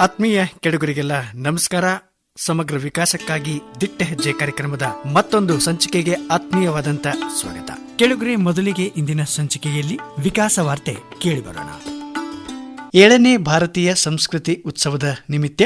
ಆತ್ಮೀಯ ಕೆಡುಗರಿಗೆಲ್ಲ ನಮಸ್ಕಾರ. ಸಮಗ್ರ ವಿಕಾಸಕ್ಕಾಗಿ ದಿಟ್ಟ ಹೆಜ್ಜೆ ಕಾರ್ಯಕ್ರಮದ ಮತ್ತೊಂದು ಸಂಚಿಕೆಗೆ ಆತ್ಮೀಯವಾದಂತ ಸ್ವಾಗತ. ಕೆಳುಗರೆ ಮೊದಲಿಗೆ ಇಂದಿನ ಸಂಚಿಕೆಯಲ್ಲಿ ವಿಕಾಸ ವಾರ್ತೆ ಕೇಳಿಬರೋಣ ಏಳನೇ ಭಾರತೀಯ ಸಂಸ್ಕೃತಿ ಉತ್ಸವದ ನಿಮಿತ್ತ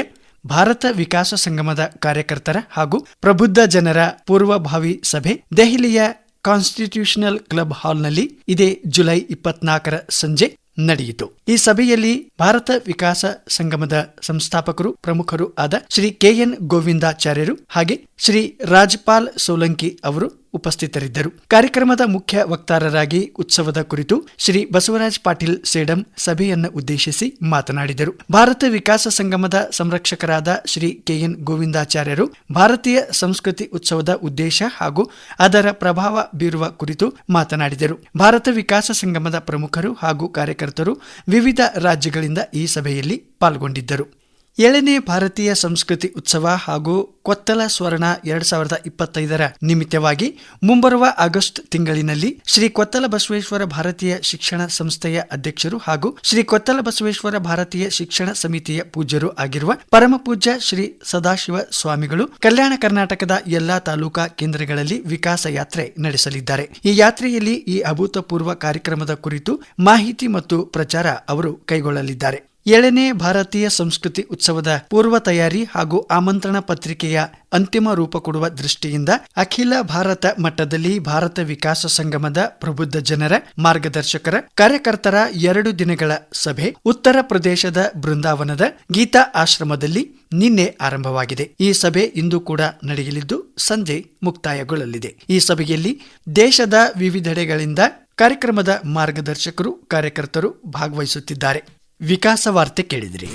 ಭಾರತ ವಿಕಾಸ ಸಂಗಮದ ಕಾರ್ಯಕರ್ತರ ಹಾಗೂ ಪ್ರಬುದ್ಧ ಜನರ ಪೂರ್ವಭಾವಿ ಸಭೆ ದೆಹಲಿಯ ಕಾನ್ಸ್ಟಿಟ್ಯೂಷನಲ್ ಕ್ಲಬ್ ಹಾಲ್ನಲ್ಲಿ ಇದೇ ಜುಲೈ ಇಪ್ಪತ್ನಾಲ್ಕರ ಸಂಜೆ ನಡೆಯಿತು. ಈ ಸಭೆಯಲ್ಲಿ ಭಾರತ ವಿಕಾಸ ಸಂಗಮದ ಸಂಸ್ಥಾಪಕರು, ಪ್ರಮುಖರು ಆದ ಶ್ರೀ ಕೆಎನ್ ಗೋವಿಂದಾಚಾರ್ಯರು ಹಾಗೆ ಶ್ರೀ ರಾಜ್ಪಾಲ್ ಸೋಲಂಕಿ ಅವರು ಉಪಸ್ಥಿತರಿದ್ದರು. ಕಾರ್ಯಕ್ರಮದ ಮುಖ್ಯ ವಕ್ತಾರರಾಗಿ ಉತ್ಸವದ ಕುರಿತು ಶ್ರೀ ಬಸವರಾಜ್ ಪಾಟೀಲ್ ಸೇಡಂ ಸಭೆಯನ್ನು ಉದ್ದೇಶಿಸಿ ಮಾತನಾಡಿದರು. ಭಾರತ ವಿಕಾಸ ಸಂಗಮದ ಸಂರಕ್ಷಕರಾದ ಶ್ರೀ ಕೆಎನ್ ಗೋವಿಂದಾಚಾರ್ಯರು ಭಾರತೀಯ ಸಂಸ್ಕೃತಿ ಉತ್ಸವದ ಉದ್ದೇಶ ಹಾಗೂ ಅದರ ಪ್ರಭಾವ ಬೀರುವ ಕುರಿತು ಮಾತನಾಡಿದರು. ಭಾರತ ವಿಕಾಸ ಸಂಗಮದ ಪ್ರಮುಖರು ಹಾಗೂ ಕಾರ್ಯಕರ್ತರು ವಿವಿಧ ರಾಜ್ಯಗಳಿಂದ ಈ ಸಭೆಯಲ್ಲಿ ಪಾಲ್ಗೊಂಡಿದ್ದರು. ಏಳನೇ ಭಾರತೀಯ ಸಂಸ್ಕೃತಿ ಉತ್ಸವ ಹಾಗೂ ಕೊತ್ತಲ ಸ್ವರ್ಣ ಎರಡ್ ಸಾವಿರದ ಇಪ್ಪತ್ತೈದರ ನಿಮಿತ್ತವಾಗಿ ಮುಂಬರುವ ಆಗಸ್ಟ್ ತಿಂಗಳಿನಲ್ಲಿ ಶ್ರೀ ಕೊತ್ತಲ ಬಸವೇಶ್ವರ ಭಾರತೀಯ ಶಿಕ್ಷಣ ಸಂಸ್ಥೆಯ ಅಧ್ಯಕ್ಷರು ಹಾಗೂ ಶ್ರೀ ಕೊತ್ತಲ ಬಸವೇಶ್ವರ ಭಾರತೀಯ ಶಿಕ್ಷಣ ಸಮಿತಿಯ ಪೂಜ್ಯರು ಆಗಿರುವ ಪರಮಪೂಜ್ಯ ಶ್ರೀ ಸದಾಶಿವ ಸ್ವಾಮಿಗಳು ಕಲ್ಯಾಣ ಕರ್ನಾಟಕದ ಎಲ್ಲಾ ತಾಲೂಕಾ ಕೇಂದ್ರಗಳಲ್ಲಿ ವಿಕಾಸ ಯಾತ್ರೆ ನಡೆಸಲಿದ್ದಾರೆ. ಈ ಯಾತ್ರೆಯಲ್ಲಿ ಈ ಅಭೂತಪೂರ್ವ ಕಾರ್ಯಕ್ರಮದ ಕುರಿತು ಮಾಹಿತಿ ಮತ್ತು ಪ್ರಚಾರ ಅವರು ಕೈಗೊಳ್ಳಲಿದ್ದಾರೆ. ಏಳನೇ ಭಾರತೀಯ ಸಂಸ್ಕೃತಿ ಉತ್ಸವದ ಪೂರ್ವ ತಯಾರಿ ಹಾಗೂ ಆಮಂತ್ರಣ ಪತ್ರಿಕೆಯ ಅಂತಿಮ ರೂಪ ಕೊಡುವ ದೃಷ್ಟಿಯಿಂದ ಅಖಿಲ ಭಾರತ ಮಟ್ಟದಲ್ಲಿ ಭಾರತ ವಿಕಾಸ ಸಂಗಮದ ಪ್ರಬುದ್ಧ ಜನರ, ಮಾರ್ಗದರ್ಶಕರ, ಕಾರ್ಯಕರ್ತರ ಎರಡು ದಿನಗಳ ಸಭೆ ಉತ್ತರ ಪ್ರದೇಶದ ಬೃಂದಾವನದ ಗೀತಾ ಆಶ್ರಮದಲ್ಲಿ ನಿನ್ನೆ ಆರಂಭವಾಗಿದೆ. ಈ ಸಭೆ ಇಂದು ಕೂಡ ನಡೆಯಲಿದ್ದು ಸಂಜೆ ಮುಕ್ತಾಯಗೊಳ್ಳಲಿದೆ. ಈ ಸಭೆಯಲ್ಲಿ ದೇಶದ ವಿವಿಧೆಡೆಗಳಿಂದ ಕಾರ್ಯಕ್ರಮದ ಮಾರ್ಗದರ್ಶಕರು, ಕಾರ್ಯಕರ್ತರು ಭಾಗವಹಿಸುತ್ತಿದ್ದಾರೆ. ವಿಕಾಸ ವಾರ್ತೆ ಕೇಳಿದಿರಿ.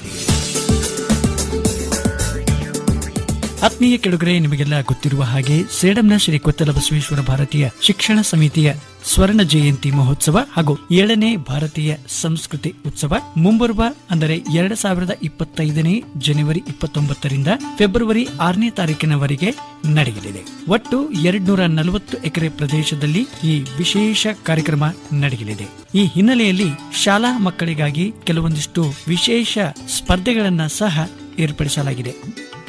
ಆತ್ಮೀಯ ಕೆಡುಗರೆ ನಿಮಗೆಲ್ಲ ಗೊತ್ತಿರುವ ಹಾಗೆ ಸೇಡಂನ ಶ್ರೀ ಕೊತ್ತಲ ಬಸವೇಶ್ವರ ಭಾರತೀಯ ಶಿಕ್ಷಣ ಸಮಿತಿಯ ಸ್ವರ್ಣ ಜಯಂತಿ ಮಹೋತ್ಸವ ಹಾಗೂ ಏಳನೇ ಭಾರತೀಯ ಸಂಸ್ಕೃತಿ ಉತ್ಸವ ಮುಂಬರುವ, ಅಂದರೆ ಎರಡ್ ಸಾವಿರದ ಇಪ್ಪತ್ತೈದನೇ ಜನವರಿ ಇಪ್ಪತ್ತೊಂಬತ್ತರಿಂದ ಫೆಬ್ರವರಿ ಆರನೇ ತಾರೀಕಿನವರೆಗೆ ನಡೆಯಲಿದೆ. ಒಟ್ಟು ಎರಡ್ನೂರ ನಲವತ್ತು ಎಕರೆ ಪ್ರದೇಶದಲ್ಲಿ ಈ ವಿಶೇಷ ಕಾರ್ಯಕ್ರಮ ನಡೆಯಲಿದೆ. ಈ ಹಿನ್ನೆಲೆಯಲ್ಲಿ ಶಾಲಾ ಮಕ್ಕಳಿಗಾಗಿ ಕೆಲವೊಂದಿಷ್ಟು ವಿಶೇಷ ಸ್ಪರ್ಧೆಗಳನ್ನ ಸಹ ಏರ್ಪಡಿಸಲಾಗಿದೆ.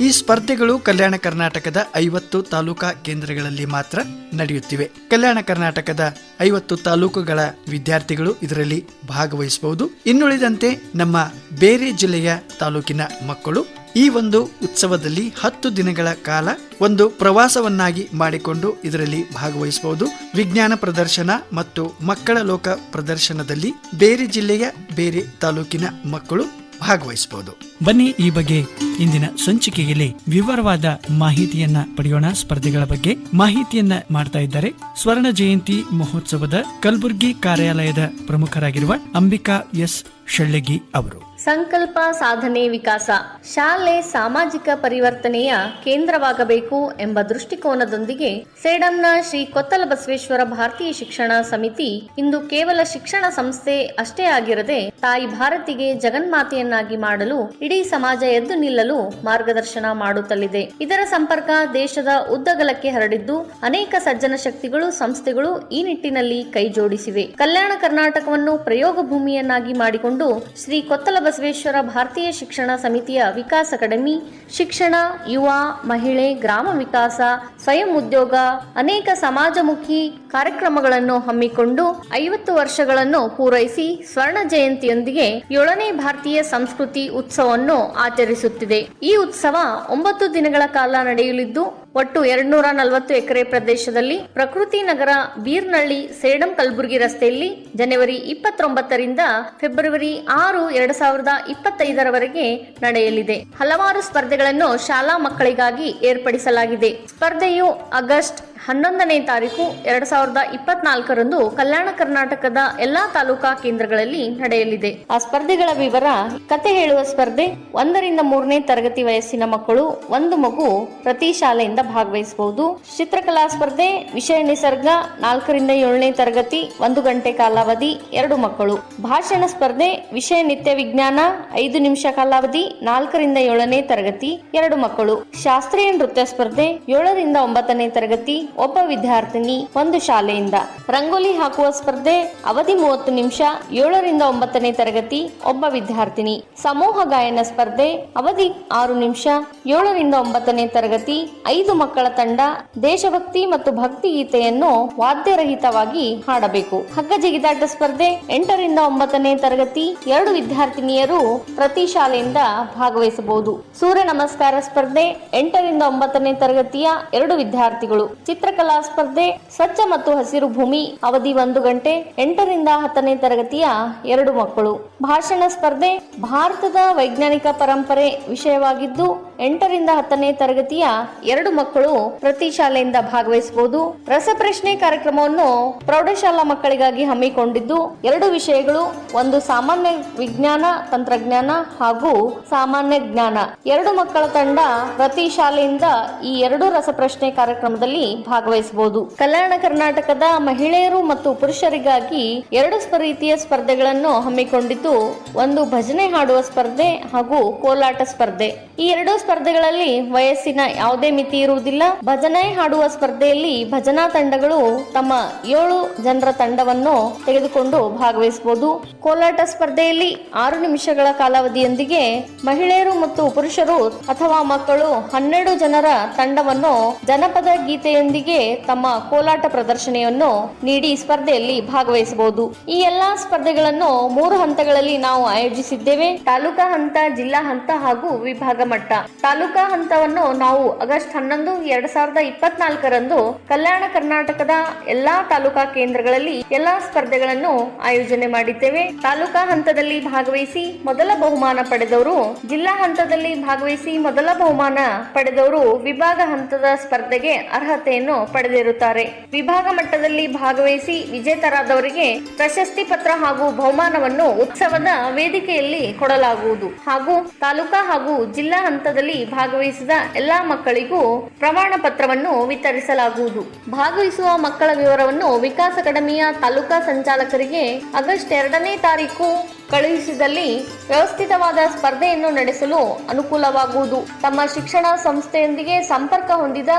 ಈ ಸ್ಪರ್ಧೆಗಳು ಕಲ್ಯಾಣ ಕರ್ನಾಟಕದ ಐವತ್ತು ತಾಲೂಕಾ ಕೇಂದ್ರಗಳಲ್ಲಿ ಮಾತ್ರ ನಡೆಯುತ್ತಿವೆ. ಕಲ್ಯಾಣ ಕರ್ನಾಟಕದ ಐವತ್ತು ತಾಲೂಕುಗಳ ವಿದ್ಯಾರ್ಥಿಗಳು ಇದರಲ್ಲಿ ಭಾಗವಹಿಸಬಹುದು. ಇನ್ನುಳಿದಂತೆ ನಮ್ಮ ಬೇರೆ ಜಿಲ್ಲೆಯ ತಾಲೂಕಿನ ಮಕ್ಕಳು ಈ ಒಂದು ಉತ್ಸವದಲ್ಲಿ ಹತ್ತು ದಿನಗಳ ಕಾಲ ಒಂದು ಪ್ರವಾಸವನ್ನಾಗಿ ಮಾಡಿಕೊಂಡು ಇದರಲ್ಲಿ ಭಾಗವಹಿಸಬಹುದು. ವಿಜ್ಞಾನ ಪ್ರದರ್ಶನ ಮತ್ತು ಮಕ್ಕಳ ಲೋಕ ಪ್ರದರ್ಶನದಲ್ಲಿ ಬೇರೆ ಜಿಲ್ಲೆಯ ಬೇರೆ ತಾಲೂಕಿನ ಮಕ್ಕಳು ಭಾಗವಹಿಸಬಹುದು. ಬನ್ನಿ ಈ ಬಗ್ಗೆ ಇಂದಿನ ಸಂಚಿಕೆಯಲ್ಲಿ ವಿವರವಾದ ಮಾಹಿತಿಯನ್ನ ಪಡೆಯೋಣ. ಸ್ಪರ್ಧೆಗಳ ಬಗ್ಗೆ ಮಾಹಿತಿಯನ್ನ ಮಾಡ್ತಾ ಇದ್ದಾರೆ. ಸ್ವರ್ಣ ಜಯಂತಿ ಮಹೋತ್ಸವದ ಕಲಬುರ್ಗಿ ಕಾರ್ಯಾಲಯದ ಪ್ರಮುಖರಾಗಿರುವ ಅಂಬಿಕಾ ಎಸ್. ಶೆಳ್ಳಗಿ ಅವರು. ಸಂಕಲ್ಪ ಸಾಧನೆ ವಿಕಾಸ. ಶಾಲೆ ಸಾಮಾಜಿಕ ಪರಿವರ್ತನೆಯ ಕೇಂದ್ರವಾಗಬೇಕು ಎಂಬ ದೃಷ್ಟಿಕೋನದೊಂದಿಗೆ ಸೇಡಂನ ಶ್ರೀ ಕೊತ್ತಲ ಬಸವೇಶ್ವರ ಭಾರತೀಯ ಶಿಕ್ಷಣ ಸಮಿತಿ ಇಂದು ಕೇವಲ ಶಿಕ್ಷಣ ಸಂಸ್ಥೆ ಅಷ್ಟೇ ಆಗಿರದೆ ತಾಯಿ ಭಾರತಿಗೆ ಜಗನ್ಮಾತೆಯನ್ನಾಗಿ ಮಾಡಲು ಇಡೀ ಸಮಾಜ ಎದ್ದು ನಿಲ್ಲಲು ಮಾರ್ಗದರ್ಶನ ಮಾಡುತ್ತಲಿದೆ. ಇದರ ಸಂಪರ್ಕ ದೇಶದ ಉದ್ದಗಲಕ್ಕೆ ಹರಡಿದ್ದು ಅನೇಕ ಸಜ್ಜನ ಶಕ್ತಿಗಳು ಸಂಸ್ಥೆಗಳು ಈ ನಿಟ್ಟಿನಲ್ಲಿ ಕೈಜೋಡಿಸಿವೆ. ಕಲ್ಯಾಣ ಕರ್ನಾಟಕವನ್ನು ಪ್ರಯೋಗ ಭೂಮಿಯನ್ನಾಗಿ ಮಾಡಿಕೊಂಡು ಶ್ರೀ ಕೊತ್ತಲ ಬಸವೇಶ್ವರ ಭಾರತೀಯ ಶಿಕ್ಷಣ ಸಮಿತಿಯ ವಿಕಾಸ್ ಅಕಾಡೆಮಿ, ಶಿಕ್ಷಣ, ಯುವ, ಮಹಿಳೆ, ಗ್ರಾಮ ವಿಕಾಸ, ಸ್ವಯಂ ಉದ್ಯೋಗ, ಅನೇಕ ಸಮಾಜಮುಖಿ ಕಾರ್ಯಕ್ರಮಗಳನ್ನು ಹಮ್ಮಿಕೊಂಡು ಐವತ್ತು ವರ್ಷಗಳನ್ನು ಪೂರೈಸಿ ಸ್ವರ್ಣ ಜಯಂತಿಯೊಂದಿಗೆ ಏಳನೇ ಭಾರತೀಯ ಸಂಸ್ಕೃತಿ ಉತ್ಸವವನ್ನು ಆಚರಿಸುತ್ತಿದೆ. ಈ ಉತ್ಸವ ಒಂಬತ್ತು ದಿನಗಳ ಕಾಲ ನಡೆಯಲಿದ್ದು ಒಟ್ಟು ಎರಡ್ನೂರ ನಲವತ್ತು ಎಕರೆ ಪ್ರದೇಶದಲ್ಲಿ ಪ್ರಕೃತಿ ನಗರ ಬೀರ್ನಳ್ಳಿ ಸೇಡಂ ಕಲಬುರಗಿ ರಸ್ತೆಯಲ್ಲಿ ಜನವರಿ ಇಪ್ಪತ್ತೊಂಬತ್ತರಿಂದ ಫೆಬ್ರವರಿ ಆರು ಎರಡ್ ಸಾವಿರದ ಇಪ್ಪತ್ತೈದರವರೆಗೆ ನಡೆಯಲಿದೆ. ಹಲವಾರು ಸ್ಪರ್ಧೆಗಳನ್ನು ಶಾಲಾ ಮಕ್ಕಳಿಗಾಗಿ ಏರ್ಪಡಿಸಲಾಗಿದೆ. ಸ್ಪರ್ಧೆಯು ಆಗಸ್ಟ್ ಹನ್ನೊಂದನೇ ತಾರೀಕು ಎರಡ್ ಸಾವಿರದ ಇಪ್ಪತ್ನಾಲ್ಕರಂದು ಕಲ್ಯಾಣ ಕರ್ನಾಟಕದ ಎಲ್ಲಾ ತಾಲೂಕಾ ಕೇಂದ್ರಗಳಲ್ಲಿ ನಡೆಯಲಿದೆ. ಆ ಸ್ಪರ್ಧೆಗಳ ವಿವರ, ಕತೆ ಹೇಳುವ ಸ್ಪರ್ಧೆ, ಒಂದರಿಂದ ಮೂರನೇ ತರಗತಿ ವಯಸ್ಸಿನ ಮಕ್ಕಳು, ಒಂದು ಮಗು ಪ್ರತಿ ಶಾಲೆಯಿಂದ ಭಾಗವಹಿಸಬಹುದು. ಚಿತ್ರಕಲಾ ಸ್ಪರ್ಧೆ ವಿಷಯ ನಿಸರ್ಗ ನಾಲ್ಕರಿಂದ ಏಳನೇ ತರಗತಿ, ಒಂದು ಗಂಟೆ ಕಾಲಾವಧಿ, ಎರಡು ಮಕ್ಕಳು. ಭಾಷಣ ಸ್ಪರ್ಧೆ, ವಿಷಯ ನಿತ್ಯ ವಿಜ್ಞಾನ, ಐದು ನಿಮಿಷ ಕಾಲಾವಧಿ, ನಾಲ್ಕರಿಂದ ಏಳನೇ ತರಗತಿ, ಎರಡು ಮಕ್ಕಳು. ಶಾಸ್ತ್ರೀಯ ನೃತ್ಯ ಸ್ಪರ್ಧೆ, ಏಳರಿಂದ ಒಂಬತ್ತನೇ ತರಗತಿ ಒಬ್ಬ ವಿದ್ಯಾರ್ಥಿನಿ ಒಂದು ಶಾಲೆಯಿಂದ ರಂಗೋಲಿ ಹಾಕುವ ಸ್ಪರ್ಧೆ ಅವಧಿ ಮೂವತ್ತು ನಿಮಿಷ ಏಳರಿಂದ ಒಂಬತ್ತನೇ ತರಗತಿ ಒಬ್ಬ ವಿದ್ಯಾರ್ಥಿನಿ. ಸಮೂಹ ಗಾಯನ ಸ್ಪರ್ಧೆ ಅವಧಿ ಆರು ನಿಮಿಷ ಏಳರಿಂದ ಒಂಬತ್ತನೇ ತರಗತಿ ಐದು ಮಕ್ಕಳ ತಂಡ ದೇಶಭಕ್ತಿ ಮತ್ತು ಭಕ್ತಿ ಗೀತೆಯನ್ನು ವಾದ್ಯರಹಿತವಾಗಿ ಹಾಡಬೇಕು. ಹಗ್ಗ ಜಿಗಿದಾಟ ಸ್ಪರ್ಧೆ ಎಂಟರಿಂದ ಒಂಬತ್ತನೇ ತರಗತಿ ಎರಡು ವಿದ್ಯಾರ್ಥಿನಿಯರು ಪ್ರತಿ ಶಾಲೆಯಿಂದ ಭಾಗವಹಿಸಬಹುದು. ಸೂರ್ಯ ನಮಸ್ಕಾರ ಸ್ಪರ್ಧೆ ಎಂಟರಿಂದ ಒಂಬತ್ತನೇ ತರಗತಿಯ ಎರಡು ವಿದ್ಯಾರ್ಥಿಗಳು. ಚಿತ್ರಕಲಾ ಸ್ಪರ್ಧೆ, ಸ್ವಚ್ಛ ಮತ್ತು ಹಸಿರು ಭೂಮಿ, ಅವಧಿ ಒಂದು ಗಂಟೆ, ಎಂಟರಿಂದ ಹತ್ತನೇ ತರಗತಿಯ ಎರಡು ಮಕ್ಕಳು. ಭಾಷಣ ಸ್ಪರ್ಧೆ, ಭಾರತದ ವೈಜ್ಞಾನಿಕ ಪರಂಪರೆ ವಿಷಯವಾಗಿದ್ದು ಎಂಟರಿಂದ ಹತ್ತನೇ ತರಗತಿಯ ಎರಡು ಮಕ್ಕಳು ಪ್ರತಿ ಶಾಲೆಯಿಂದ ಭಾಗವಹಿಸಬಹುದು. ರಸಪ್ರಶ್ನೆ ಕಾರ್ಯಕ್ರಮವನ್ನು ಪ್ರೌಢಶಾಲಾ ಮಕ್ಕಳಿಗಾಗಿ ಹಮ್ಮಿಕೊಂಡಿದ್ದು, ಎರಡು ವಿಷಯಗಳು, ಒಂದು ಸಾಮಾನ್ಯ ವಿಜ್ಞಾನ, ತಂತ್ರಜ್ಞಾನ ಹಾಗೂ ಸಾಮಾನ್ಯ ಜ್ಞಾನ. ಎರಡು ಮಕ್ಕಳ ತಂಡ ಪ್ರತಿ ಶಾಲೆಯಿಂದ ಈ ಎರಡು ರಸಪ್ರಶ್ನೆ ಕಾರ್ಯಕ್ರಮದಲ್ಲಿ ಭಾಗವಹಿಸಬಹುದು. ಕಲ್ಯಾಣ ಕರ್ನಾಟಕದ ಮಹಿಳೆಯರು ಮತ್ತು ಪುರುಷರಿಗಾಗಿ ಎರಡು ರೀತಿಯ ಸ್ಪರ್ಧೆಗಳನ್ನು ಹಮ್ಮಿಕೊಂಡಿದ್ದು, ಒಂದು ಭಜನೆ ಹಾಡುವ ಸ್ಪರ್ಧೆ ಹಾಗೂ ಕೋಲಾಟ ಸ್ಪರ್ಧೆ. ಈ ಎರಡು ಸ್ಪರ್ಧೆಗಳಲ್ಲಿ ವಯಸ್ಸಿನ ಯಾವುದೇ ಮಿತಿ ಇರುವುದಿಲ್ಲ. ಭಜನೆ ಹಾಡುವ ಸ್ಪರ್ಧೆಯಲ್ಲಿ ಭಜನಾ ತಂಡಗಳು ತಮ್ಮ ಏಳು ಜನರ ತಂಡವನ್ನು ತೆಗೆದುಕೊಂಡು ಭಾಗವಹಿಸಬಹುದು. ಕೋಲಾಟ ಸ್ಪರ್ಧೆಯಲ್ಲಿ ಆರು ನಿಮಿಷಗಳ ಕಾಲಾವಧಿಯೊಂದಿಗೆ ಮಹಿಳೆಯರು ಮತ್ತು ಪುರುಷರು ಅಥವಾ ಮಕ್ಕಳು ಹನ್ನೆರಡು ಜನರ ತಂಡವನ್ನು ಜನಪದ ಗೀತೆಯೊಂದಿಗೆ ತಮ್ಮ ಕೋಲಾಟ ಪ್ರದರ್ಶನವನ್ನು ನೀಡಿ ಸ್ಪರ್ಧೆಯಲ್ಲಿ ಭಾಗವಹಿಸಬಹುದು. ಈ ಎಲ್ಲಾ ಸ್ಪರ್ಧೆಗಳನ್ನು ಮೂರು ಹಂತಗಳಲ್ಲಿ ನಾವು ಆಯೋಜಿಸಿದ್ದೇವೆ. ತಾಲೂಕಾ ಹಂತ, ಜಿಲ್ಲಾ ಹಂತ ಹಾಗೂ ವಿಭಾಗ ಮಟ್ಟ. ತಾಲೂಕಾ ಹಂತವನ್ನು ನಾವು ಆಗಸ್ಟ್ ಹನ್ನೊಂದು, ಎರಡ್ ಸಾವಿರದ ಇಪ್ಪತ್ನಾಲ್ಕರಂದು ಕಲ್ಯಾಣ ಕರ್ನಾಟಕದ ಎಲ್ಲಾ ತಾಲೂಕಾ ಕೇಂದ್ರಗಳಲ್ಲಿ ಎಲ್ಲಾ ಸ್ಪರ್ಧೆಗಳನ್ನು ಆಯೋಜನೆ ಮಾಡಿದ್ದೇವೆ. ತಾಲೂಕಾ ಹಂತದಲ್ಲಿ ಭಾಗವಹಿಸಿ ಮೊದಲ ಬಹುಮಾನ ಪಡೆದವರು, ಜಿಲ್ಲಾ ಹಂತದಲ್ಲಿ ಭಾಗವಹಿಸಿ ಮೊದಲ ಬಹುಮಾನ ಪಡೆದವರು ವಿಭಾಗ ಹಂತದ ಸ್ಪರ್ಧೆಗೆ ಅರ್ಹತೆಯನ್ನು ಪಡೆದಿರುತ್ತಾರೆ. ವಿಭಾಗ ಮಟ್ಟದಲ್ಲಿ ಭಾಗವಹಿಸಿ ವಿಜೇತರಾದವರಿಗೆ ಪ್ರಶಸ್ತಿ ಪತ್ರ ಹಾಗೂ ಬಹುಮಾನವನ್ನು ಉತ್ಸವದ ವೇದಿಕೆಯಲ್ಲಿ ಕೊಡಲಾಗುವುದು. ಹಾಗೂ ತಾಲೂಕಾ ಹಾಗೂ ಜಿಲ್ಲಾ ಹಂತದಲ್ಲಿ ಭಾಗವಹಿಸಿದ ಎಲ್ಲಾ ಮಕ್ಕಳಿಗೂ ಪ್ರಮಾಣ ಪತ್ರವನ್ನು ವಿತರಿಸಲಾಗುವುದು. ಭಾಗವಹಿಸುವ ಮಕ್ಕಳ ವಿವರವನ್ನು ವಿಕಾಸ್ ಅಕಾಡೆಮಿಯ ತಾಲೂಕಾ ಸಂಚಾಲಕರಿಗೆ ಆಗಸ್ಟ್ ಎರಡನೇ ತಾರೀಕು ಕಳುಹಿಸಿದಲ್ಲಿ ವ್ಯವಸ್ಥಿತವಾದ ಸ್ಪರ್ಧೆಯನ್ನು ನಡೆಸಲು ಅನುಕೂಲವಾಗುವುದು. ತಮ್ಮ ಶಿಕ್ಷಣ ಸಂಸ್ಥೆಯೊಂದಿಗೆ ಸಂಪರ್ಕ ಹೊಂದಿದ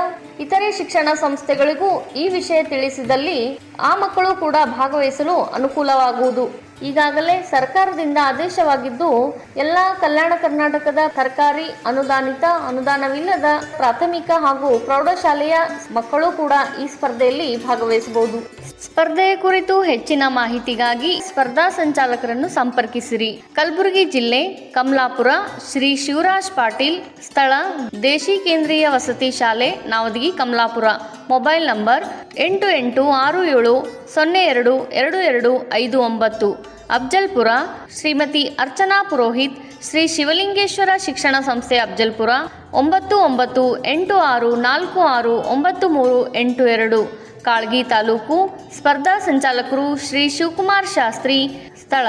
ಇತರೆ ಶಿಕ್ಷಣ ಸಂಸ್ಥೆಗಳಿಗೂ ಈ ವಿಷಯ ತಿಳಿಸಿದಲ್ಲಿ ಆ ಮಕ್ಕಳು ಕೂಡ ಭಾಗವಹಿಸಲು ಅನುಕೂಲವಾಗುವುದು. ಈಗಾಗಲೇ ಸರ್ಕಾರದಿಂದ ಆದೇಶವಾಗಿದ್ದು, ಎಲ್ಲ ಕಲ್ಯಾಣ ಕರ್ನಾಟಕದ ಸರ್ಕಾರಿ ಅನುದಾನಿತ ಅನುದಾನವಿಲ್ಲದ ಪ್ರಾಥಮಿಕ ಹಾಗೂ ಪ್ರೌಢಶಾಲೆಯ ಮಕ್ಕಳು ಕೂಡ ಈ ಸ್ಪರ್ಧೆಯಲ್ಲಿ ಭಾಗವಹಿಸಬಹುದು. ಸ್ಪರ್ಧೆಯ ಕುರಿತು ಹೆಚ್ಚಿನ ಮಾಹಿತಿಗಾಗಿ ಸ್ಪರ್ಧಾ ಸಂಚಾಲಕರನ್ನು ಸಂಪರ್ಕಿಸಿರಿ. ಕಲಬುರಗಿ ಜಿಲ್ಲೆ, ಕಮಲಾಪುರ, ಶ್ರೀ ಶಿವರಾಜ್ ಪಾಟೀಲ್ ಸ್ಥಳ, ದೇಶಿ ಕೇಂದ್ರೀಯ ವಸತಿ ಶಾಲೆ, ನಾವದಗಿ ಕಮಲಾಪುರ. ಮೊಬೈಲ್ ನಂಬರ್ ಎಂಟು ಎಂಟು ಆರು ಏಳು ಸೊನ್ನೆ ಎರಡು ಎರಡು ಎರಡು ಐದು ಒಂಬತ್ತು. ಅಫ್ಜಲ್ಪುರ ಶ್ರೀಮತಿ ಅರ್ಚನಾ ಪುರೋಹಿತ್, ಶ್ರೀ ಶಿವಲಿಂಗೇಶ್ವರ ಶಿಕ್ಷಣ ಸಂಸ್ಥೆ ಅಫ್ಜಲ್ಪುರ ಒಂಬತ್ತು ಒಂಬತ್ತು ಎಂಟು ಆರು ನಾಲ್ಕು ಆರು ಒಂಬತ್ತು ಮೂರು ಎಂಟು ಎರಡು. ಕಾಳ್ಗಿ ತಾಲೂಕು ಸ್ಪರ್ಧಾ ಸಂಚಾಲಕರು ಶ್ರೀ ಶಿವಕುಮಾರ್ ಶಾಸ್ತ್ರಿ. ಸ್ಥಳ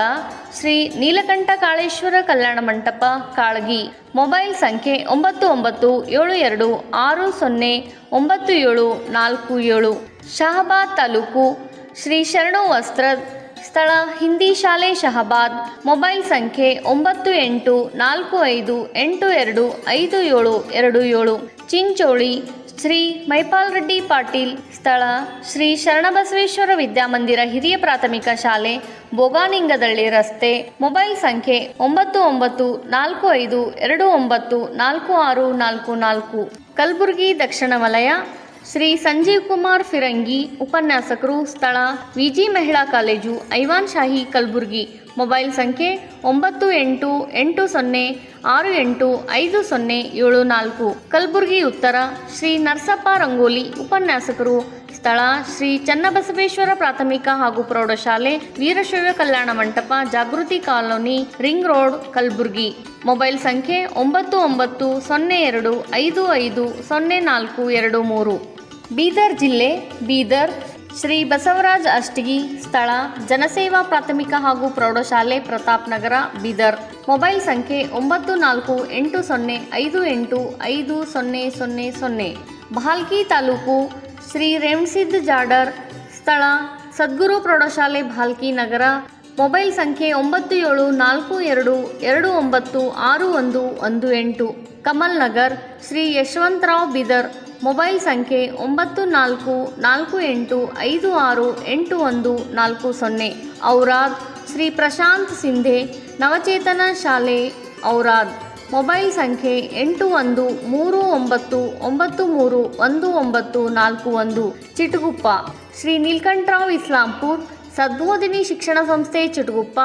ಶ್ರೀ ನೀಲಕಂಠ ಕಾಳೇಶ್ವರ ಕಲ್ಯಾಣ ಮಂಟಪ ಕಾಳಗಿ. ಮೊಬೈಲ್ ಸಂಖ್ಯೆ ಒಂಬತ್ತು ಒಂಬತ್ತು ಏಳು ಎರಡು ಆರು ಸೊನ್ನೆ ಒಂಬತ್ತು ಏಳು ನಾಲ್ಕು ಏಳು. ಶಹಬಾದ್ ತಾಲೂಕು ಶ್ರೀ ಶರಣು ವಸ್ತ್ರ ಸ್ಥಳ ಹಿಂದಿ ಶಾಲೆ ಶಹಬಾದ್. ಮೊಬೈಲ್ ಸಂಖ್ಯೆ ಒಂಬತ್ತು ಎಂಟು ನಾಲ್ಕು ಐದು ಎಂಟು ಎರಡು ಐದು ಏಳು ಎರಡು ಏಳು. ಚಿಂಚೋಳಿ ಶ್ರೀ ಮೈಪಾಲ್ ರೆಡ್ಡಿ ಪಾಟೀಲ್ ಸ್ಥಳ, ಶ್ರೀ ಶರಣಬಸವೇಶ್ವರ ವಿದ್ಯಾಮಂದಿರ ಹಿರಿಯ ಪ್ರಾಥಮಿಕ ಶಾಲೆ, ಬೋಗಾನಿಂಗದಳ್ಳಿ ರಸ್ತೆ, ಮೊಬೈಲ್ ಸಂಖ್ಯೆ ಒಂಬತ್ತು ಒಂಬತ್ತು ನಾಲ್ಕು ಐದು ಎರಡು ಒಂಬತ್ತು ನಾಲ್ಕು ಆರು ನಾಲ್ಕು ನಾಲ್ಕು. ಕಲಬುರಗಿ ದಕ್ಷಿಣ ವಲಯ ಶ್ರೀ ಸಂಜೀವ್ ಕುಮಾರ್ ಫಿರಂಗಿ, ಉಪನ್ಯಾಸಕರು ಸ್ಥಳ, ವಿಜಿ ಮಹಿಳಾ ಕಾಲೇಜು, ಐವಾನ್ ಶಾಹಿ ಕಲಬುರ್ಗಿ. ಮೊಬೈಲ್ ಸಂಖ್ಯೆ ಒಂಬತ್ತು ಎಂಟು ಎಂಟು ಸೊನ್ನೆ ಆರು ಎಂಟು ಐದು ಸೊನ್ನೆ ಏಳು ನಾಲ್ಕು. ಕಲಬುರ್ಗಿ ಉತ್ತರ, ಶ್ರೀ ನರಸಪ್ಪ ರಂಗೋಲಿ, ಉಪನ್ಯಾಸಕರು ಸ್ಥಳ, ಶ್ರೀ ಚನ್ನಬಸವೇಶ್ವರ ಪ್ರಾಥಮಿಕ ಹಾಗೂ ಪ್ರೌಢಶಾಲೆ, ವೀರಶೈವ ಕಲ್ಯಾಣ ಮಂಟಪ, Jagruti colony, ring road, Kalaburgi. Mobile ಸಂಖ್ಯೆ ಒಂಬತ್ತು ಒಂಬತ್ತು ಸೊನ್ನೆ ಎರಡು ಐದು ಐದು ಸೊನ್ನೆ ನಾಲ್ಕು ಎರಡು ಮೂರು. ಬೀದರ್ ಜಿಲ್ಲೆ, ಬೀದರ್, ಶ್ರೀ ಬಸವರಾಜ್ ಅಷ್ಟಗಿ ಸ್ಥಳ, ಜನಸೇವಾ ಪ್ರಾಥಮಿಕ ಹಾಗೂ ಪ್ರೌಢಶಾಲೆ, ಪ್ರತಾಪ್ ನಗರ, ಬೀದರ್. ಮೊಬೈಲ್ ಸಂಖ್ಯೆ ಒಂಬತ್ತು ನಾಲ್ಕು ಎಂಟು ಸೊನ್ನೆ ಐದು ಎಂಟು ಐದು ಸೊನ್ನೆ ಸೊನ್ನೆ ಸೊನ್ನೆ. ಭಾಲ್ಕಿ ತಾಲೂಕು ಶ್ರೀ ರೇಮ್ಸಿದ್ ಜಾಡರ್ ಸ್ಥಳ, ಸದ್ಗುರು ಪ್ರೌಢಶಾಲೆ ಭಾಲ್ಕಿ ನಗರ. ಮೊಬೈಲ್ ಸಂಖ್ಯೆ ಒಂಬತ್ತು ಏಳು ನಾಲ್ಕು ಎರಡು ಎರಡು ಒಂಬತ್ತು ಆರು ಒಂದು ಒಂದು ಎಂಟು. ಕಮಲ್ ನಗರ್ ಶ್ರೀ ಯಶವಂತರಾವ್ ಬಿದರ್. ಮೊಬೈಲ್ ಸಂಖ್ಯೆ ಒಂಬತ್ತು ನಾಲ್ಕು ನಾಲ್ಕು ಎಂಟು, ಐದು ಆರು, ಎಂಟು ಒಂದು, ನಾಲ್ಕು ಸೊನ್ನೆ. ಔರಾದ್, ಶ್ರೀ ಪ್ರಶಾಂತ್ ಸಿಂಧೆ, ನವಚೇತನ ಶಾಲೆ, ಔರಾದ್. ಮೊಬೈಲ್ ಸಂಖ್ಯೆ ಎಂಟು ಒಂದು, ಮೂರು ಒಂಬತ್ತು ಒಂಬತ್ತು ಮೂರು, ಒಂದು ಒಂಬತ್ತು, ನಾಲ್ಕು ಒಂದು. ಚಿಟಗುಪ್ಪ. ಶ್ರೀ ನೀಲ್ಕಂಠರಾವ್ ಇಸ್ಲಾಂಪುರ್ ಸದ್ಬೋಧಿನಿ ಶಿಕ್ಷಣ ಸಂಸ್ಥೆ, ಚಿಟಗುಪ್ಪ.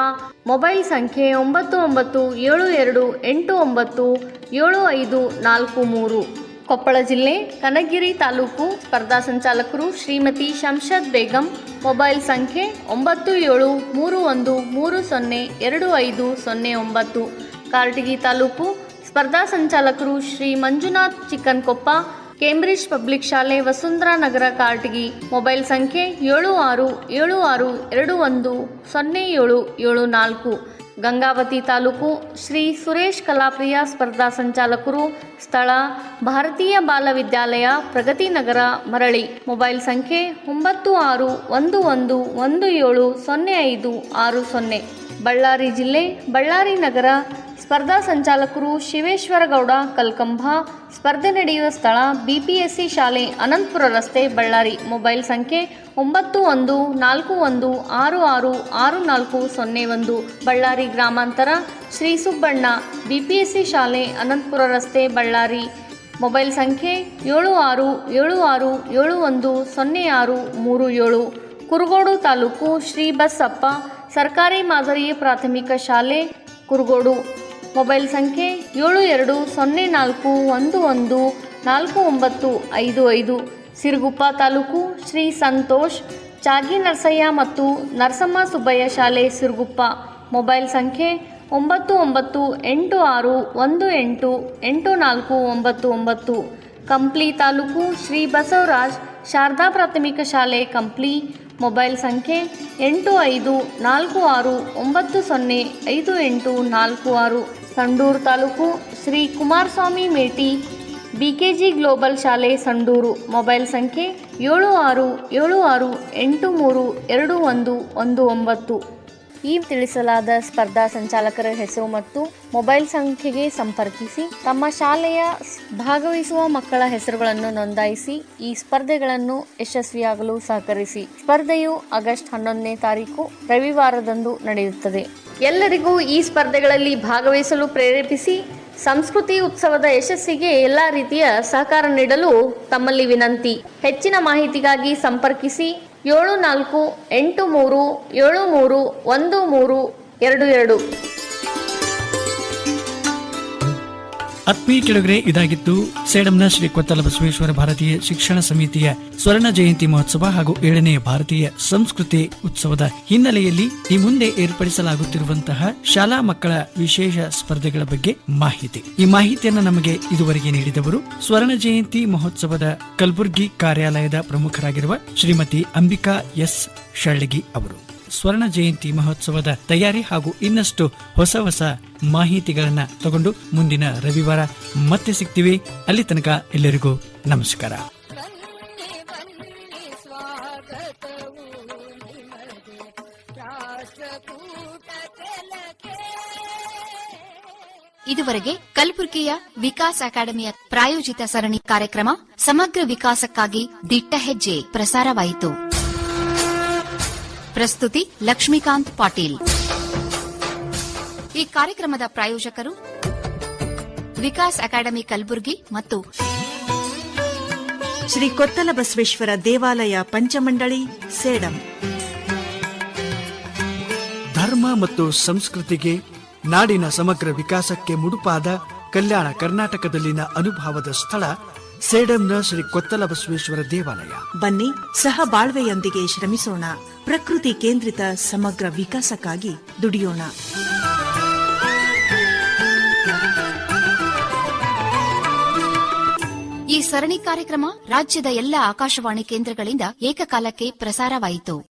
ಮೊಬೈಲ್ ಸಂಖ್ಯೆ ಒಂಬತ್ತು ಒಂಬತ್ತು, ಏಳು ಎರಡು, ಎಂಟು ಒಂಬತ್ತು, ಏಳು ಐದು, ನಾಲ್ಕು ಮೂರು. ಕೊಪ್ಪಳ ಜಿಲ್ಲೆ ಕನಗಿರಿ ತಾಲೂಕು ಸ್ಪರ್ಧಾ ಸಂಚಾಲಕರು ಶ್ರೀಮತಿ ಶಂಷದ್ ಬೇಗಂ. ಮೊಬೈಲ್ ಸಂಖ್ಯೆ ಒಂಬತ್ತು ಏಳು ಮೂರು ಒಂದು ಮೂರು ಸೊನ್ನೆ ಎರಡು ಐದು ಸೊನ್ನೆ ಒಂಬತ್ತು. ಕಾರ್ಟಿಗಿ ತಾಲೂಕು ಸ್ಪರ್ಧಾ ಸಂಚಾಲಕರು ಶ್ರೀ ಮಂಜುನಾಥ್ ಚಿಕ್ಕನ್ಕೊಪ್ಪ, ಕೇಂಬ್ರಿಡ್ಜ್ ಪಬ್ಲಿಕ್ ಶಾಲೆ ವಸುಂಧರಾ ನಗರ ಕಾರ್ಟಿಗಿ. ಮೊಬೈಲ್ ಸಂಖ್ಯೆ ಏಳು ಆರು ಏಳು ಆರು ಎರಡು ಒಂದು ಸೊನ್ನೆ ಏಳು ಏಳು ನಾಲ್ಕು. ಗಂಗಾವತಿ ತಾಲೂಕು ಶ್ರೀ ಸುರೇಶ್ ಕಲಾಪ್ರಿಯ ಸ್ಪರ್ಧಾ ಸಂಚಾಲಕರು, ಸ್ಥಳ ಭಾರತೀಯ ಬಾಲ ವಿದ್ಯಾಲಯ ಪ್ರಗತಿ ನಗರ ಮರಳಿ. ಮೊಬೈಲ್ ಸಂಖ್ಯೆ ಒಂಬತ್ತು ಆರು ಒಂದು ಒಂದು ಒಂದು ಏಳು ಸೊನ್ನೆ ಐದು ಆರು ಸೊನ್ನೆ. ಬಳ್ಳಾರಿ ಜಿಲ್ಲೆ ಬಳ್ಳಾರಿ ನಗರ. ಸ್ಪರ್ಧಾ ಸಂಚಾಲಕರು ಶಿವೇಶ್ವರಗೌಡ ಕಲ್ಕಂಬ ಸ್ಪರ್ಧೆ ನಡೆಯುವ ಸ್ಥಳ ಬಿಪಿಎಸ್ಸಿ ಶಾಲೆ ಅನಂತಪುರ ರಸ್ತೆ ಬಳ್ಳಾರಿ. ಮೊಬೈಲ್ ಸಂಖ್ಯೆ ಒಂಬತ್ತು ಒಂದು, ನಾಲ್ಕು ಒಂದು, ಆರು ಆರು ಆರು ನಾಲ್ಕು ಸೊನ್ನೆ ಒಂದು. ಬಳ್ಳಾರಿ ಗ್ರಾಮಾಂತರ. ಶ್ರೀ ಸುಬ್ಬಣ್ಣ, ಬಿಪಿಎಸ್ಸಿ ಶಾಲೆ ಅನಂತಪುರ ರಸ್ತೆ ಬಳ್ಳಾರಿ. ಮೊಬೈಲ್ ಸಂಖ್ಯೆ ಏಳು ಆರು ಏಳು ಆರು, ಏಳು ಒಂದು, ಸೊನ್ನೆ ಆರು, ಮೂರು ಏಳು. ಕುರುಗೋಡು ತಾಲೂಕು ಶ್ರೀ ಬಸಪ್ಪ ಸರ್ಕಾರಿ ಮಾದರಿ ಪ್ರಾಥಮಿಕ ಶಾಲೆ, ಕುರುಗೋಡು. ಮೊಬೈಲ್ ಸಂಖ್ಯೆ ಏಳು ಎರಡು ಸೊನ್ನೆ ನಾಲ್ಕು ಒಂದು ಒಂದು ನಾಲ್ಕು ಒಂಬತ್ತು ಐದು ಐದು. ಸಿರುಗುಪ್ಪ ತಾಲೂಕು ಶ್ರೀ ಸಂತೋಷ್, ಚಾಗಿ ನರಸಯ್ಯ ಮತ್ತು ನರಸಮ್ಮ ಸುಬ್ಬಯ್ಯ ಶಾಲೆ, ಸಿರುಗುಪ್ಪ. ಮೊಬೈಲ್ ಸಂಖ್ಯೆ ಒಂಬತ್ತು ಒಂಬತ್ತು ಎಂಟು ಆರು ಒಂದು ಎಂಟು ಎಂಟು ನಾಲ್ಕು ಒಂಬತ್ತು ಒಂಬತ್ತು. ಕಂಪ್ಲಿ ತಾಲೂಕು ಶ್ರೀ ಬಸವರಾಜ್ ಶಾರದಾ ಪ್ರಾಥಮಿಕ ಶಾಲೆ, ಕಂಪ್ಲಿ. ಮೊಬೈಲ್ ಸಂಖ್ಯೆ ಎಂಟು ಐದು ನಾಲ್ಕು ಆರು ಒಂಬತ್ತು ಸೊನ್ನೆ ಐದು ಎಂಟು ನಾಲ್ಕು ಆರು. Sandur taluk Shri Kumaraswamy Meti B K G global ಶಾಲೆ ಸಂಡೂರು. ಮೊಬೈಲ್ ಸಂಖ್ಯೆ ಏಳು ಆರು ಏಳು ಆರು ಎಂಟು ಮೂರು ಎರಡು ಒಂದು ಒಂದು ಒಂಬತ್ತು. ಈ ತಿಳಿಸಲಾದ ಸ್ಪರ್ಧಾ ಸಂಚಾಲಕರ ಹೆಸರು ಮತ್ತು ಮೊಬೈಲ್ ಸಂಖ್ಯೆಗೆ ಸಂಪರ್ಕಿಸಿ, ತಮ್ಮ ಶಾಲೆಯ ಭಾಗವಹಿಸುವ ಮಕ್ಕಳ ಹೆಸರುಗಳನ್ನು ನೋಂದಾಯಿಸಿ, ಈ ಸ್ಪರ್ಧೆಗಳನ್ನು ಯಶಸ್ವಿಯಾಗಲು ಸಹಕರಿಸಿ. ಸ್ಪರ್ಧೆಯು ಆಗಸ್ಟ್ ಹನ್ನೊಂದನೇ ತಾರೀಕು ರವಿವಾರದಂದು ನಡೆಯುತ್ತದೆ. ಎಲ್ಲರಿಗೂ ಈ ಸ್ಪರ್ಧೆಗಳಲ್ಲಿ ಭಾಗವಹಿಸಲು ಪ್ರೇರೇಪಿಸಿ, ಸಂಸ್ಕೃತಿ ಉತ್ಸವದ ಯಶಸ್ಸಿಗೆ ಎಲ್ಲ ರೀತಿಯ ಸಹಕಾರ ನೀಡಲು ತಮ್ಮಲ್ಲಿ ವಿನಂತಿ. ಹೆಚ್ಚಿನ ಮಾಹಿತಿಗಾಗಿ ಸಂಪರ್ಕಿಸಿ. ಏಳು ನಾಲ್ಕು ಎಂಟು ಮೂರು ಏಳು ಮೂರು ಒಂದು ಮೂರು ಎರಡು ಎರಡು. ಆತ್ಮೀಯ ಕೆಳಗರೆ ಇದಾಗಿತ್ತು ಸೇಡಂನ ಶ್ರೀ ಕೊತ್ತಲ ಬಸವೇಶ್ವರ ಭಾರತೀಯ ಶಿಕ್ಷಣ ಸಮಿತಿಯ ಸ್ವರ್ಣ ಜಯಂತಿ ಮಹೋತ್ಸವ ಹಾಗೂ ಏಳನೇ ಭಾರತೀಯ ಸಂಸ್ಕೃತಿ ಉತ್ಸವದ ಹಿನ್ನೆಲೆಯಲ್ಲಿ ಈ ಮುಂದೆ ಏರ್ಪಡಿಸಲಾಗುತ್ತಿರುವಂತಹ ಶಾಲಾ ಮಕ್ಕಳ ವಿಶೇಷ ಸ್ಪರ್ಧೆಗಳ ಬಗ್ಗೆ ಮಾಹಿತಿ. ಈ ಮಾಹಿತಿಯನ್ನು ನಮಗೆ ಇದುವರೆಗೆ ನೀಡಿದವರು ಸ್ವರ್ಣ ಜಯಂತಿ ಮಹೋತ್ಸವದ ಕಲಬುರಗಿ ಕಾರ್ಯಾಲಯದ ಪ್ರಮುಖರಾಗಿರುವ ಶ್ರೀಮತಿ ಅಂಬಿಕಾ ಎಸ್. ಶಳ್ಳಗಿ ಅವರು. ಸ್ವರ್ಣ ಜಯಂತಿ ಮಹೋತ್ಸವದ ತಯಾರಿ ಹಾಗೂ ಇನ್ನಷ್ಟು ಹೊಸ ಹೊಸ ಮಾಹಿತಿಗಳನ್ನ ತಗೊಂಡು ಮುಂದಿನ ರವಿವಾರ ಮತ್ತೆ ಸಿಗ್ತೀವಿ. ಅಲ್ಲಿ ತನಕ ಎಲ್ಲರಿಗೂ ನಮಸ್ಕಾರ. ಇದುವರೆಗೆ ಕಲಬುರಗಿಯ ವಿಕಾಸ ಅಕಾಡೆಮಿಯ ಪ್ರಾಯೋಜಿತ ಸರಣಿ ಕಾರ್ಯಕ್ರಮ ಸಮಗ್ರ ವಿಕಾಸಕ್ಕಾಗಿ ದಿಟ್ಟ ಹೆಜ್ಜೆ ಪ್ರಸಾರವಾಯಿತು. ಪ್ರಸ್ತುತಿ ಲಕ್ಷ್ಮೀಕಾಂತ್ ಪಾಟೀಲ್. ಈ ಕಾರ್ಯಕ್ರಮದ ಪ್ರಾಯೋಜಕರು ವಿಕಾಸ್ ಅಕಾಡೆಮಿ ಕಲಬುರಗಿ ಮತ್ತು ಶ್ರೀ ಕೊತ್ತಲ ಬಸವೇಶ್ವರ ದೇವಾಲಯ ಪಂಚಮಂಡಳಿ ಸೇಡಂ. ಧರ್ಮ ಮತ್ತು ಸಂಸ್ಕೃತಿಗೆ ನಾಡಿನ ಸಮಗ್ರ ವಿಕಾಸಕ್ಕೆ ಮುಡುಪಾದ ಕಲ್ಯಾಣ ಕರ್ನಾಟಕದಲ್ಲಿನ ಅನುಭವದ ಸ್ಥಳ ಸೇಡಂನ ಶ್ರೀ ಕೊತ್ತಲ ಬಸವೇಶ್ವರ ದೇವಾಲಯ. ಬನ್ನಿ ಸಹ ಬಾಳ್ವೆಯೊಂದಿಗೆ ಶ್ರಮಿಸೋಣ. ಪ್ರಕೃತಿ ಕೇಂದ್ರಿತ ಸಮಗ್ರ ವಿಕಾಸಕ್ಕಾಗಿ ದುಡಿಯೋಣ. ಈ ಸರಣಿ ಕಾರ್ಯಕ್ರಮ ರಾಜ್ಯದ ಎಲ್ಲ ಆಕಾಶವಾಣಿ ಕೇಂದ್ರಗಳಿಂದ ಏಕಕಾಲಕ್ಕೆ ಪ್ರಸಾರವಾಯಿತು.